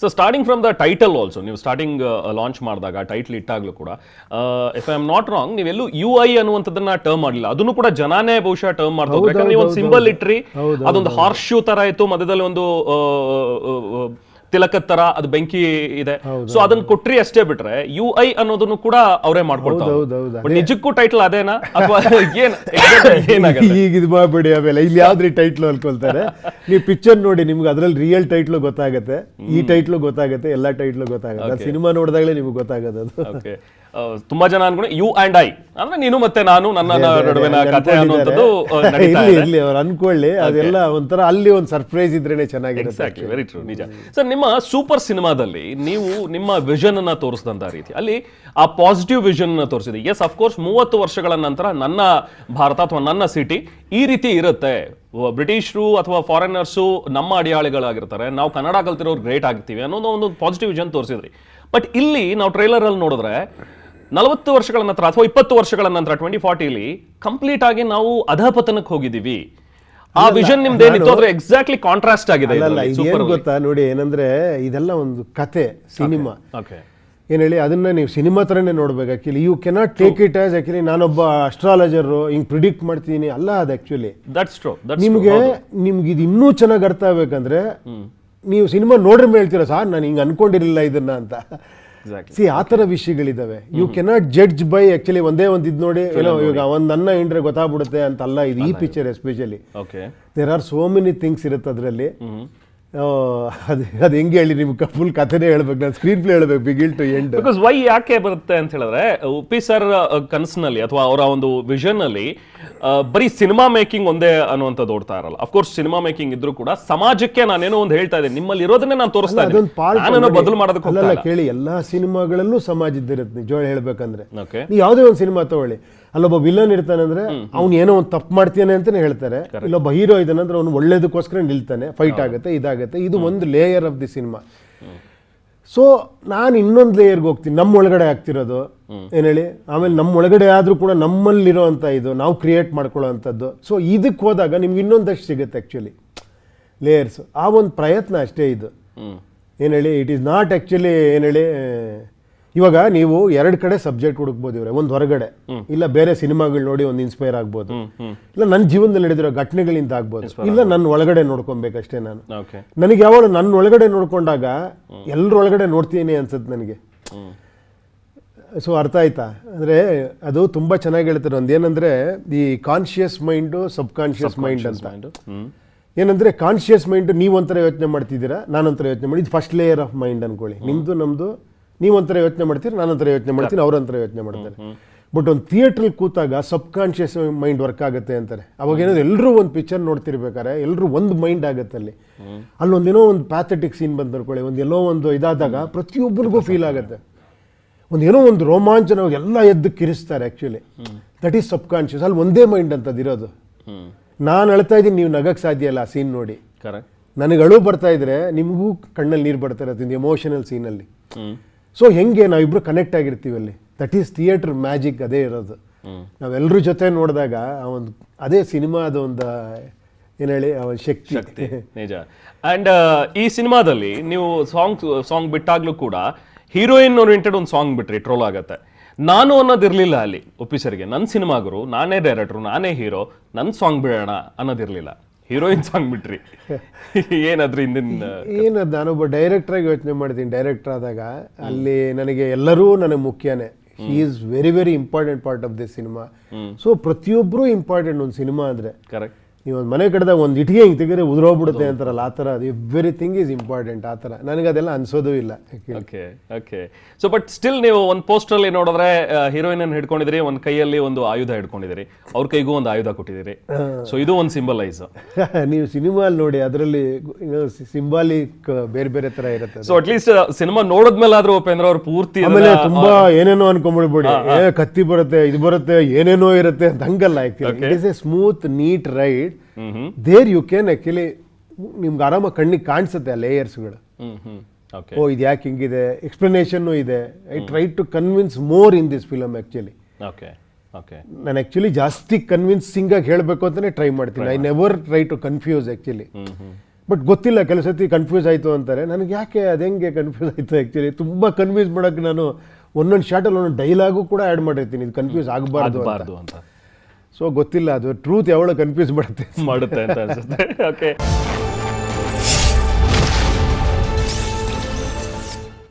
So starting from the title also ನೀವು starting launch ಮಾಡಿದಾಗ title ಇಟ್ಟಾಗ್ಲೂ ಕೂಡ if I am not wrong ನೀವೆಲ್ಲೂ you I ಅನ್ನುವಂಥದ್ದನ್ನ term ಮಾಡಲಿಲ್ಲ. ಅದನ್ನು ಕೂಡ ಜನಾನೇ ಬಹುಶಃ ಟರ್ಮ್ ಮಾಡ್ತಾರೆ ಯಾಕಂದ್ರೆ ನೀವು ಒಂದು ಸಿಂಬಲ್ ಇಟ್ರಿ ಅದೊಂದು ಹಾರ್ಶ್ ಶೂ ತರ ಇತ್ತು ಮಧ್ಯದಲ್ಲಿ ಒಂದು ಆ, ಆ, ತಿಲಕದ ತರ ಅದು ಬೆಂಕಿ ಇದೆ. ಸೊ ಅದನ್ನ ಕೊಟ್ರಿ ಅಷ್ಟೇ ಬಿಟ್ರೆ ಯು ಐ ಅನ್ನೋದನ್ನು ಕೂಡ ಅವರೇ ಮಾಡ್ಕೊಳ್ತಾರೆ ನಿಜಕ್ಕೂ ಟೈಟಲ್ ಅದೇನಾ? ಅಥವಾ ಏನ್ ಈಗ ಇದು ಮಾಡ್ಬಿಡಿ ಆಮೇಲೆ. ಇಲ್ಲಿ ಯಾವ್ದ್ರಿ ಟೈಟ್ಲು ಅನ್ಕೊಳ್ತಾರೆ? ನೀವು ಪಿಕ್ಚರ್ ನೋಡಿ ನಿಮ್ಗೆ ಅದ್ರಲ್ಲಿ ರಿಯಲ್ ಟೈಟ್ಲು ಗೊತ್ತಾಗುತ್ತೆ. ಈ ಟೈಟ್ಲು ಗೊತ್ತಾಗುತ್ತೆ ಎಲ್ಲಾ ಟೈಟ್ಲು ಗೊತ್ತಾಗುತ್ತೆ. ಸಿನಿಮಾ ನೋಡಿದಾಗಲೇ ನಿಮ್ಗೆ ಗೊತ್ತಾಗದ ಅದು. ತುಂಬಾ ಜನ ಅನ್ಕೊಂಡು ಯು ಅಂಡ್ ಐ ಅಂದ್ರೆ ನೀನು ಮತ್ತೆ ನಾನು ನನ್ನ ನಡುವಿನ ಕಥೆ ಅನ್ನುವಂಥದ್ದು ಆ, ನಡೀತಾ ಇರ್ಲಿ ಇರ್ಲಿ ಅವ್ರು ಅನ್ಕೊಳ್ಳಿ. ಅದೆಲ್ಲ ಒಂಥರ ಅಲ್ಲಿ ಒಂದು ಸರ್ಪ್ರೈಸ್ ಇದ್ರೇನೆ ಚೆನ್ನಾಗಿರುತ್ತೆ ವೆರಿ ಟ್ರೂ ನಿಜ. ಸರ್ ನಿಮ್ಮ ಸೂಪರ್ ಸಿನಿಮಾದಲ್ಲಿ ನೀವು ನಿಮ್ಮ ವಿಷನ್ ಅನ್ನ ತೋರಿಸಿದಂತ ರೀತಿ. ಅಲ್ಲಿ ಆ ಪಾಸಿಟಿವ್ ವಿಷನ್ ಅನ್ನ ತೋರಿಸಿದೆ. ಎಸ್ ಅಫ್ಕೋರ್ಸ್ ಮೂವತ್ತು ವರ್ಷಗಳ ನಂತರ ನನ್ನ ಭಾರತ ಅಥವಾ ನನ್ನ ಸಿಟಿ ಈ ರೀತಿ ಇರುತ್ತೆ. ಬ್ರಿಟಿಷರು ಅಥವಾ ಫಾರಿನರ್ಸು ನಮ್ಮ ಅಡಿಯಾಳಿಗಳಾಗಿರ್ತಾರೆ. ನಾವು ಕನ್ನಡ ಕಲ್ತಿರೋರು ಗ್ರೇಟ್ ಆಗ್ತೀವಿ ಅನ್ನೋದು ಒಂದು ಪಾಸಿಟಿವ್ ವಿಷನ್ ತೋರಿಸಿದ್ರಿ. ಬಟ್ ಇಲ್ಲಿ ನಾವು ಟ್ರೈಲರ್ ಅಲ್ಲಿ ನೋಡಿದ್ರೆ ನಲವತ್ತು ವರ್ಷಗಳ ನಂತರ ಅಥವಾ ಇಪ್ಪತ್ತು ವರ್ಷಗಳ ನಂತರ ಟ್ವೆಂಟಿ ಫಾರ್ಟಿಲಿ ಕಂಪ್ಲೀಟ್ ಆಗಿ ನಾವು ಅಧಪತನಕ್ಕೆ ಹೋಗಿದ್ದೀವಿ. ಆ ವಿಷನ್ ನಿಮ್ದೇನಿತ್ತು ಅದ್ರ ಎಕ್ಸಾಕ್ಟ್ಲಿ ಕಾಂಟ್ರಾಸ್ಟ್ ಆಗಿದೆ ಅಲ್ಲ ಇದೇನು ಗೊತ್ತಾ ನೋಡಿ ಏನಂದ್ರೆ ಇದೆಲ್ಲ ಒಂದು ಕತೆ ಸಿನಿಮಾ. ಓಕೆ ಏನ್ ಹೇಳಿ ಅದನ್ನ ನೀವು ಸಿನಿಮಾ ಥರನೇ ನೋಡ್ಬೇಕು actually you cannot take it as actually ನಾನೊಬ್ಬ ಅಸ್ಟ್ರಾಲಜರ್ ಹಿಂಗ್ ಪ್ರಿಡಿಕ್ಟ್ ಮಾಡ್ತೀನಿ. ಅಲ್ಲ ಅದು ಆಕ್ಚುಲಿ ದಟ್ಸ್ ಟ್ರೂ ನಿಮಗೆ ನಿಮ್ಗೆ ಇದು ಇನ್ನೂ ಚೆನ್ನಾಗಿ ಅರ್ಥ ಆಗ್ಬೇಕಂದ್ರೆ ನೀವು ಸಿನಿಮಾ ನೋಡ್ರಿ ಹೇಳ್ತೀರಾ ಸರ್ ನಾನು ಹಿಂಗೆ ಅನ್ಕೊಂಡಿರಲಿಲ್ಲ ಇದನ್ನ ಅಂತ. ಸಿ ಆ ಥರ ವಿಷಯಗಳಿದ್ದಾವೆ you cannot judge by actually ಒಂದೇ ಒಂದು ಇದು ನೋಡಿ ಏನೋ ಇವಾಗ ಒಂದು ನನ್ನ ಇಂಡ್ರೆ ಗೊತ್ತಾಗ್ಬಿಡುತ್ತೆ ಅಂತಲ್ಲ ಇದು ಈ picture especially okay there are so many things ಇರುತ್ತೆ ಅದರಲ್ಲಿ. ಅದು ಅದು ಹೆಂಗೆ ಹೇಳಿ ನಿಮ್ಗೆ ಫುಲ್ ಕಥೆನೇ ಹೇಳ್ಬೇಕು ನಾನು ಸ್ಕ್ರೀನ್ ಪ್ಲೇ ಹೇಳ್ಬೇಕು ಬಿಗಿಲ್ ಟು ಎಂಡ್ ಬಿಕಾಸ್ ವೈ ಯಾಕೆ ಬರುತ್ತೆ ಅಂತ ಹೇಳಿದ್ರೆ ಉಪ್ಪಿ ಸರ್ ಕನಸಿನಲ್ಲಿ ಅಥವಾ ಅವರ ಒಂದು ವಿಷನ್ ಅಲ್ಲಿ ಬರೀ ಸಿನಿಮಾ ಮೇಕಿಂಗ್ ಒಂದೇ ಅನ್ನುವಂಥದ್ದು ಓಡ್ತಾ ಇರಲ್ಲ. ಅಫ್ಕೋರ್ಸ್ ಸಿನಿಮಾ ಮೇಕಿಂಗ್ ಇದ್ರೂ ಕೂಡ ಸಮಾಜಕ್ಕೆ ನಾನೇನೋ ಒಂದು ಹೇಳ್ತಾ ಇದ್ದೀನಿ. ನಿಮ್ಮಲ್ಲಿ ಇರೋದನ್ನೇ ನಾನು ತೋರಿಸ್ತಾ ಇದ್ದೀನಿ. ಬದಲು ಮಾಡೋದಕ್ಕೆ ಕೇಳಿ ಎಲ್ಲಾ ಸಿನಿಮಾಗಳಲ್ಲೂ ಸಮಾಜದ್ದಿರುತ್ತೆ ನಿಜ ಹೇಳ್ಬೇಕಂದ್ರೆ. ಯಾವುದೇ ಒಂದು ಸಿನಿಮಾ ತಗೊಳ್ಳಿ. ಅಲ್ಲೊಬ್ಬ ವಿಲನ್ ಇರ್ತಾನೆ ಅಂದ್ರೆ ಅವ್ನು ಏನೋ ಒಂದು ತಪ್ಪು ಮಾಡ್ತಾನೆ ಅಂತಾನೆ ಹೇಳ್ತಾರೆ. ಇಲ್ಲೊಬ್ಬ ಹೀರೋ ಇದ್ದಾನೆ ಅಂದ್ರೆ ಅವ್ನು ಒಳ್ಳೇದಕ್ಕೋಸ್ಕರ ನಿಲ್ತಾನೆ. ಫೈಟ್ ಆಗುತ್ತೆ ಇದಾಗುತ್ತೆ. ಇದು ಒಂದು layer of the cinema so ನಾನು ಇನ್ನೊಂದು ಲೇಯರ್ಗೆ ಹೋಗ್ತೀನಿ. ನಮ್ಮ ಒಳಗಡೆ ಆಗ್ತಿರೋದು. ಏನ್ ಹೇಳಿ? ಆಮೇಲೆ ನಮ್ಮ ಒಳಗಡೆ ಆದ್ರೂ ಕೂಡ ನಮ್ಮಲ್ಲಿರೋ ಅಂತ ಇದು ನಾವು ಕ್ರಿಯೇಟ್ ಮಾಡ್ಕೊಳ್ಳೋ ಅಂಥದ್ದು ಸೊ ಇದಕ್ಕೆ ಹೋದಾಗ ನಿಮ್ಗೆ ಇನ್ನೊಂದಷ್ಟು ಸಿಗುತ್ತೆ ಆ್ಯಕ್ಚುಲಿ ಲೇಯರ್ಸ್ ಆ ಒಂದು ಪ್ರಯತ್ನ ಅಷ್ಟೇ ಇದು. ಏನ್ ಏನು ಹೇಳಿ? ಇಟ್ ಈಸ್ ನಾಟ್ ಆ್ಯಕ್ಚುಲಿ ಏನ್ ಹೇಳಿ? ಇವಾಗ ನೀವು ಎರಡು ಕಡೆ ಸಬ್ಜೆಕ್ಟ್ ಹುಡುಕ್ಬೋದು ಇವ್ರೆ. ಒಂದು ಹೊರಗಡೆ. ಇಲ್ಲ ಬೇರೆ ಸಿನಿಮಾಗಳು ನೋಡಿ ಒಂದು ಇನ್ಸ್ಪೈರ್ ಆಗ್ಬೋದು. ಇಲ್ಲ ನನ್ನ ಜೀವನದಲ್ಲಿ ನಡೆದಿರೋ ಘಟನೆಗಳಿಂದ ಆಗ್ಬೋದು. ಇಲ್ಲ ನನ್ನ ಒಳಗಡೆ ನೋಡ್ಕೊಬೇಕಷ್ಟೇ ನಾನು. ನನಗೆ ಯಾವಾಗ ನನ್ನ ಒಳಗಡೆ ನೋಡ್ಕೊಂಡಾಗ ಎಲ್ಲರ ಒಳಗಡೆ ನೋಡ್ತೀನಿ ಅನ್ಸುತ್ತೆ ನನಗೆ. ಸೊ ಅರ್ಥ ಆಯ್ತಾ? ಅಂದರೆ ಅದು ತುಂಬ ಚೆನ್ನಾಗಿ ಹೇಳ್ತಾರೆ ಒಂದು ಏನಂದರೆ ಈ conscious mind subconscious mind ಅಂತ. ಏನಂದರೆ ಕಾನ್ಷಿಯಸ್ ಮೈಂಡ್ ನೀವೊಂಥರ ಯೋಚನೆ ಮಾಡ್ತಿದ್ದೀರಾ ನಾನೊಂಥರ ಯೋಚನೆ ಮಾಡಿ ಇದು ಫಸ್ಟ್ ಲೇಯರ್ ಆಫ್ ಮೈಂಡ್ ಅನ್ಕೊಳ್ಳಿ. ನಿಮ್ದು ನಮ್ದು ನೀವೊಂಥರ ಯೋಚನೆ ಮಾಡ್ತೀರಿ ನಾನೊಂಥರ ಯೋಚನೆ ಮಾಡ್ತೀನಿ ಅವ್ರಂತರ ಯೋಚನೆ ಮಾಡ್ತಾರೆ. ಬಟ್ ಒಂದು ಥಿಯೇಟ್ರಲ್ಲಿ ಕೂತಾಗ ಸಬ್ ಕಾನ್ಷಿಯಸ್ ಮೈಂಡ್ ವರ್ಕ್ ಆಗುತ್ತೆ ಅಂತಾರೆ. ಅವಾಗ ಏನಾದ್ರು ಎಲ್ಲರೂ ಒಂದು ಪಿಕ್ಚರ್ ನೋಡ್ತಿರ್ಬೇಕಾರೆ ಎಲ್ಲರೂ ಒಂದು ಮೈಂಡ್ ಆಗುತ್ತೆ ಅಲ್ಲಿ. ಅಲ್ಲೊಂದೇನೋ ಒಂದು ಪ್ಯಾಥೆಟಿಕ್ ಸೀನ್ ಬಂದು ಅನ್ಕೊಳ್ಳಿ ಒಂದು ಎಲ್ಲೋ ಒಂದು ಇದಾದಾಗ ಪ್ರತಿಯೊಬ್ಬರಿಗೂ ಫೀಲ್ ಆಗುತ್ತೆ. ಒಂದು ಏನೋ ಒಂದು ರೋಮಾಂಚನ ಎಲ್ಲ ಎದ್ದು ಕಿರಿಸ್ತಾರೆ actually that is subconscious ಅಲ್ಲಿ ಒಂದೇ ಮೈಂಡ್ ಅಂತದ್ದು ಇರೋದು. ನಾನು ಅಳ್ತಾ ಇದ್ದೀನಿ ನೀವು ನಗಕ್ಕೆ ಸಾಧ್ಯ ಇಲ್ಲ ಆ ಸೀನ್ ನೋಡಿ. ನನಗೆ ಅಳು ಬರ್ತಾ ಇದ್ರೆ ನಿಮಗೂ ಕಣ್ಣಲ್ಲಿ ನೀರು ಬರ್ತಾ ಇರುತ್ತೆ ಎಮೋಷನಲ್ ಸೀನಲ್ಲಿ ಸೊ ಹೆಂಗೆ ನಾವಿಬ್ರು ಕನೆಕ್ಟ್ ಆಗಿರ್ತೀವಿ ಅಲ್ಲಿ? ದಟ್ ಈಸ್ ಥಿಯೇಟರ್ ಮ್ಯಾಜಿಕ್ ಅದೇ ಇರೋದು. ನಾವೆಲ್ಲರೂ ಜೊತೆ ನೋಡಿದಾಗ ಆ ಒಂದು ಅದೇ ಸಿನಿಮಾದ ಒಂದು ಏನು ಹೇಳಿ ಆ ಶಕ್ತಿ. ಶಕ್ತಿ ನಿಜ. ಆ್ಯಂಡ್ ಈ ಸಿನಿಮಾದಲ್ಲಿ ನೀವು ಸಾಂಗ್ ಸಾಂಗ್ ಬಿಟ್ಟಾಗಲೂ ಕೂಡ ಹೀರೋಯಿನ್ ಓರಿಯೆಂಟೆಡ್ ಒಂದು ಸಾಂಗ್ ಬಿಟ್ರಿ ಟ್ರೋಲ್ ಆಗುತ್ತೆ. ನಾನು ಅನ್ನೋದಿರಲಿಲ್ಲ ಅಲ್ಲಿ ಒಪ್ಪಿಸರಿಗೆ ನನ್ನ ಸಿನಿಮಾಗರು ನಾನೇ ಡೈರೆಕ್ಟ್ರು ನಾನೇ ಹೀರೋ ನನ್ನ ಸಾಂಗ್ ಬಿಡೋಣ ಅನ್ನೋದಿರ್ಲಿಲ್ಲ. ಹೀರೋಯಿನ್ ಸಾಂಗ್ ಬಿಟ್ರಿ. ಏನಾದ್ರೂ ಹಿಂದಿನ ಏನದು ನಾನೊಬ್ಬ ಆಗಿ ಯೋಚನೆ ಮಾಡ್ತೀನಿ ಡೈರೆಕ್ಟರ್ ಆದಾಗ. ಅಲ್ಲಿ ನನಗೆ ಎಲ್ಲರೂ ನನಗೆ ಮುಖ್ಯನೇ. He is very very important part of the cinema so ಪ್ರತಿಯೊಬ್ಬರು ಇಂಪಾರ್ಟೆಂಟ್ ಒಂದು ಸಿನಿಮಾ ಅಂದರೆ. ಕರೆಕ್ಟ್ ನೀವು ಒಂದು ಮನೆ ಕಡೆದಾಗ ಒಂದು ಇಟ್ಟಿಗೆ ಹಿಂಗೆ ತೆಗೆದ್ರೆ ಉದುರೋಗ್ಬಿಡುತ್ತೆ ಅಂತಾರಲ್ಲ ಆ ಥರ. ಅದು ಎವ್ರಿಥಿಂಗ್ ಈಸ್ ಇಂಪಾರ್ಟೆಂಟ್ ಆ ಥರ. ನನಗೆ ಅದೆಲ್ಲ ಅನ್ಸೋದು ಇಲ್ಲ okay okay so but still ನೀವು ಒಂದು ಪೋಸ್ಟಲ್ಲಿ ನೋಡಿದ್ರೆ ಹೀರೋಯಿನ್ ಅನ್ನು ಹಿಡ್ಕೊಂಡಿದ್ರಿ ಒಂದು ಕೈಯಲ್ಲಿ ಒಂದು ಆಯುಧ ಹಿಡ್ಕೊಂಡಿದ್ದೀರಿ. ಅವ್ರ ಕೈಗೂ ಒಂದು ಆಯುಧ ಕೊಟ್ಟಿದ್ದೀರಿ. ಸೊ ಇದು ಒಂದು ಸಿಂಬಲೈಸ್ ನೀವು ಸಿನಿಮಾಲ್ಲಿ ನೋಡಿ ಅದರಲ್ಲಿ ಸಿಂಬಾಲಿಕ್ ಬೇರೆ ಬೇರೆ ಥರ ಇರುತ್ತೆ. ಸೊ ಅಟ್ಲೀಸ್ಟ್ ಸಿನಿಮಾ ನೋಡಿದ್ಮೇಲಾದ್ರೂ ಉಪೇಂದ್ರ ಅವ್ರು ಪೂರ್ತಿ ಆಮೇಲೆ ತುಂಬಾ ಏನೇನೋ ಅನ್ಕೊಂಡ್ಬಿಡ್ಬೇಡಿ ಏ ಕತ್ತಿ ಬರುತ್ತೆ ಇದು ಬರುತ್ತೆ ಏನೇನೋ ಇರುತ್ತೆ ಅಂತ ಹಂಗಲ್ಲ actually it is a smooth neat hmm there you can actually ನಿಮ್ಗೆ ಆರಾಮಾಗಿ ಕಣ್ಣಿಗೆ ಕಾಣಿಸುತ್ತೆ ಆ ಲೇಯರ್ಸ್ಗಳು ಓ ಇದು ಯಾಕೆ ಹಿಂಗಿದೆ? ಎಕ್ಸ್ಪ್ಲನೇಷನ್ನು ಇದೆ. I try to convince more in this film actually ನಾನು ಆ್ಯಕ್ಚುಲಿ ಜಾಸ್ತಿ ಕನ್ವಿನ್ಸಿಂಗ್ ಆಗಿ ಹೇಳಬೇಕು ಅಂತಲೇ ಟ್ರೈ ಮಾಡ್ತೀನಿ. I never try to confuse actually but ಗೊತ್ತಿಲ್ಲ ಕೆಲವು ಸತಿ ಕನ್ಫ್ಯೂಸ್ ಆಯಿತು ಅಂತಾರೆ. ನನಗೆ ಯಾಕೆ ಅದು ಕನ್ಫ್ಯೂಸ್ ಆಯಿತು ಆ್ಯಕ್ಚುಲಿ ತುಂಬ ಕನ್ವಿನ್ಸ್ ಮಾಡೋಕ್ಕೆ ನಾನು ಒಂದೊಂದು ಶಾರ್ಟಲ್ಲಿ ಒಂದೊಂದು ಡೈಲಾಗು ಕೂಡ ಆ್ಯಡ್ ಮಾಡಿರ್ತೀನಿ. ಇದು ಕನ್ಫ್ಯೂಸ್ ಆಗಬಾರ್ದು ಅಂತ. ಸೊ ಗೊತ್ತಿಲ್ಲ ಅದು ಟ್ರೂತ್ ಯಾವಾಗ ಕನ್ಫ್ಯೂಸ್ ಮಾಡುತ್ತೆ. ಮಾಡುತ್ತೆ ಅಂತ ಅನ್ಸುತ್ತೆ. ಓಕೆ